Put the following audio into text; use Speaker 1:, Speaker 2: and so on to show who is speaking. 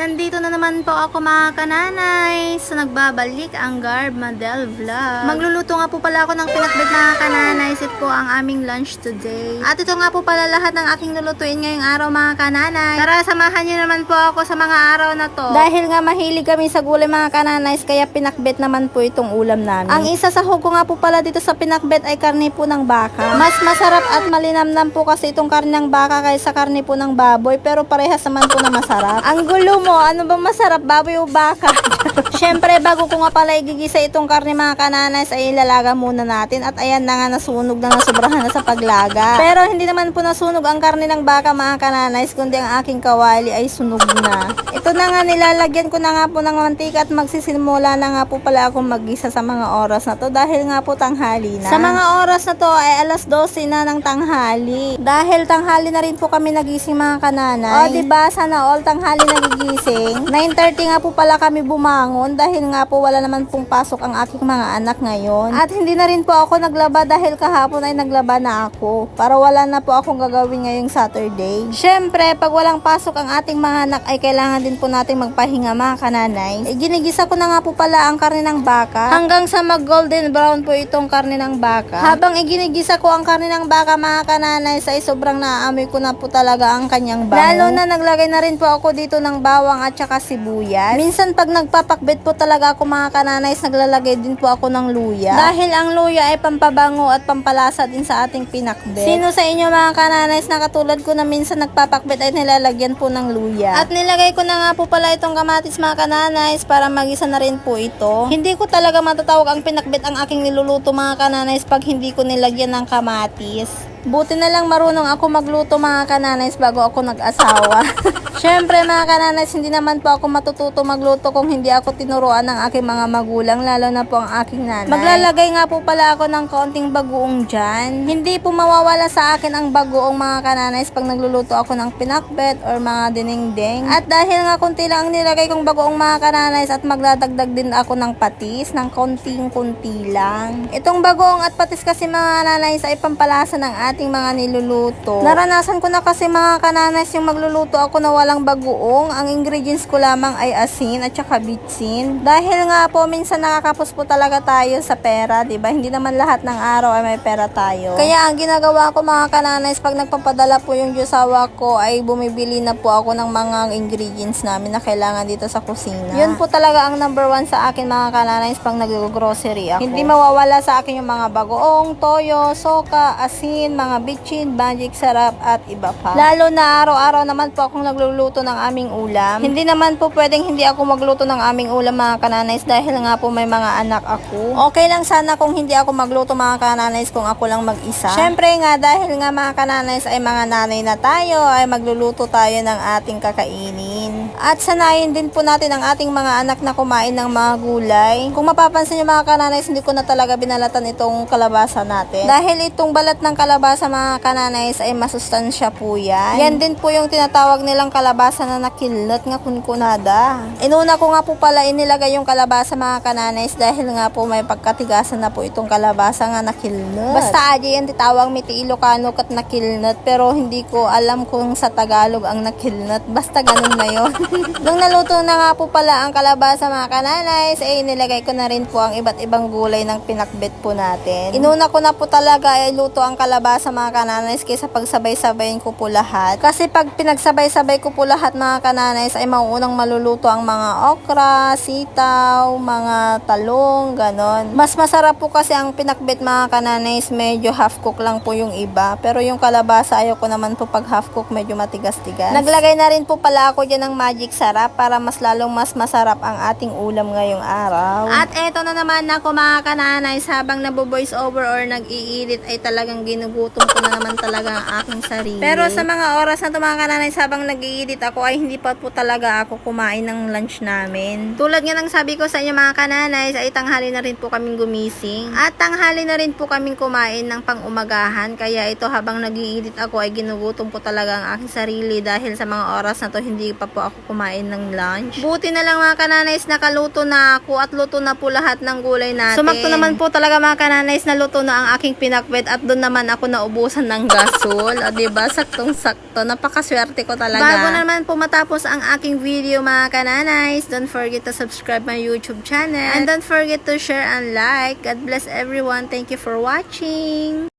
Speaker 1: Nandito na naman po ako mga kananay. So nagbabalik ang Garb Madel Vlog. Magluluto nga po pala ako ng pinakbet mga kananay. Ito po ang aming lunch today. At ito nga po pala lahat ng aking lulutuin ngayong araw mga kananay. Tara samahan niyo naman po ako sa mga araw na to.
Speaker 2: Dahil nga mahilig kami sa gulay mga kananays, kaya pinakbet naman po itong ulam namin. Ang isa sa hugo nga po pala dito sa pinakbet ay karne po ng baka. Mas masarap at malinamnam po kasi itong karne ng baka kaysa karne po ng baboy, pero parehas naman po na masarap. Ang gulo mo, ano ba masarap, baboy o baka? Siyempre, bago ko nga pala igigisa itong karne mga kananays, ay ilalaga muna natin. At ayan na nga, nasunog na nasubrahan na sa paglaga. Pero hindi naman po nasunog ang karne ng baka mga kananays, kundi ang aking kawali ay sunog na. Ito na nga, nilalagyan ko na nga po ng mantika at magsisimula na nga po pala akong magisa sa mga oras na to dahil nga po tanghali na. Sa mga oras na to ay alas 12 na ng tanghali. Dahil tanghali na rin po kami nagising mga kananay. O, diba? Sana all tanghali nagigising. 9.30 nga po pala kami bumangon dahil nga po wala naman pong pasok ang aking mga anak ngayon. At hindi na rin po ako naglaba dahil kahapon ay naglaba na ako. Para wala na po akong gagawin ngayong Saturday. Siyempre, pag walang pasok ang ating mga anak ay kailangan din po natin magpahinga mga kananay. Eh, ginigisa ko na nga po pala ang karne ng baka. Hanggang sa mag golden brown po itong karne ng baka. Habang iginigisa ko ang karne ng baka mga kananay ay sobrang naaamoy ko na po talaga ang kanyang bango. Lalo na naglagay na rin po ako dito ng bawang at saka sibuyas. Minsan pag nagpapakbet po talaga ako mga kananay naglalagay din po ako ng luya. Dahil ang luya ay pampabango at pampalasa din sa ating pinakbet. Sino sa inyo mga kananay na katulad ko na minsan nagpapakbet ay nilalagyan po ng luya. At nilagay ko na nga po pala itong kamatis mga kananays para magisa na rin po ito. Hindi ko talaga matatawag ang pinakbet ang aking niluluto mga kananays pag hindi ko nilagyan ng kamatis. Buti na lang marunong ako magluto mga kananays bago ako nag-asawa. Siyempre mga kananays, hindi naman po ako matututo magluto kung hindi ako tinuruan ng aking mga magulang, lalo na po ang aking nanay. Maglalagay nga po pala ako ng kaunting bagoong dyan. Hindi po mawawala sa akin ang bagoong mga kananays pag nagluluto ako ng pinakbet or mga dinengdeng. At dahil nga kunti lang ang nilagay kong bagoong mga kananays at magdadagdag din ako ng patis ng konting-kunti lang. Itong bagoong at patis kasi mga kananays ay pampalasa ng ating mga niluluto. Naranasan ko na kasi mga kananays yung magluluto ako na walang bagoong. Ang ingredients ko lamang ay asin at saka bitsin. Dahil nga po minsan nakakapos po talaga tayo sa pera, 'di ba? Hindi naman lahat ng araw ay may pera tayo. Kaya ang ginagawa ko mga kananays pag nagpapadala po yung jusawa ko ay bumibili na po ako ng mga ingredients namin na kailangan dito sa kusina. Yun po talaga ang number one sa akin mga kananays pag nag-grocery ako. Hindi mawawala sa akin yung mga bagoong, toyo, soka, asin, mga bitchin, magic sarap at iba pa. Lalo na araw-araw naman po akong nagluluto ng aming ulam. Hindi naman po pwedeng hindi ako magluto ng aming ulam mga kananays dahil nga po may mga anak ako. Okay lang sana kung hindi ako magluto mga kananays kung ako lang mag-isa. Syempre nga dahil nga mga kananays ay mga nanay na tayo ay magluluto tayo ng ating kakainin. At sanayin din po natin ang ating mga anak na kumain ng mga gulay. Kung mapapansin nyo mga kananays hindi ko na talaga binalatan itong kalabasa natin. Dahil itong balat ng kalabasa mga kananays ay masustansya po yan. Yan din po yung tinatawag nilang kalabasa na nakilot nga kunkunada. Inuna ko nga po pala inilagay yung kalabasa mga kananays dahil nga po may pagkatigasan na po itong kalabasa nga nakilot. Basta aja yan titawag miti Ilocano kat nakilnot pero hindi ko alam kung sa Tagalog ang nakilnot. Basta ganun na yon. Nung naluto na nga po pala ang kalabasa mga kananays ay inilagay ko na rin po ang iba't ibang gulay ng pinakbet po natin. Inuna ko na po talaga ay luto ang kalabasa mga kananays kaysa pagsabay-sabayin ko po lahat. Kasi pag pinagsabay-sabay ko po lahat mga kananays ay mauunang maluluto ang mga okra, sitaw, mga talong, ganon. Mas masarap po kasi ang pinakbet mga kananays medyo half cook lang po yung iba. Pero yung kalabasa ayoko naman po pag half cook medyo matigas-tigas. Naglagay na rin po pala ako dyan ng magic sarap para mas lalong mas masarap ang ating ulam ngayong araw.
Speaker 1: At eto na naman ako mga kananays habang nabo-voice over or nag-i-edit ay talagang ginugutom ko na naman talaga ang aking sarili. Pero sa mga oras na to mga kananays habang nag-i-edit ako ay hindi pa po talaga ako kumain ng lunch namin. Tulad nga ng sabi ko sa inyo mga kananays ay tanghali na rin po kaming gumising. At tanghali na rin po kaming kumain ng pang-umagahan. Kaya ito habang nag-i-edit ako ay ginugutom ko talaga ang aking sarili dahil sa mga oras na to hindi pa po ako kumain ng lunch. Buti na lang mga kananays nakaluto na ako at luto na po lahat ng gulay natin. Sumakto naman po talaga mga kananays na luto na ang aking pinakbet at doon naman ako na
Speaker 2: naubusan ng gasol. O, diba? Saktong-sakto. Napakaswerte ko talaga. Bago na naman po matapos ang aking video mga kananays, don't forget to subscribe my YouTube channel. And don't forget to share and like. God bless everyone. Thank you for watching.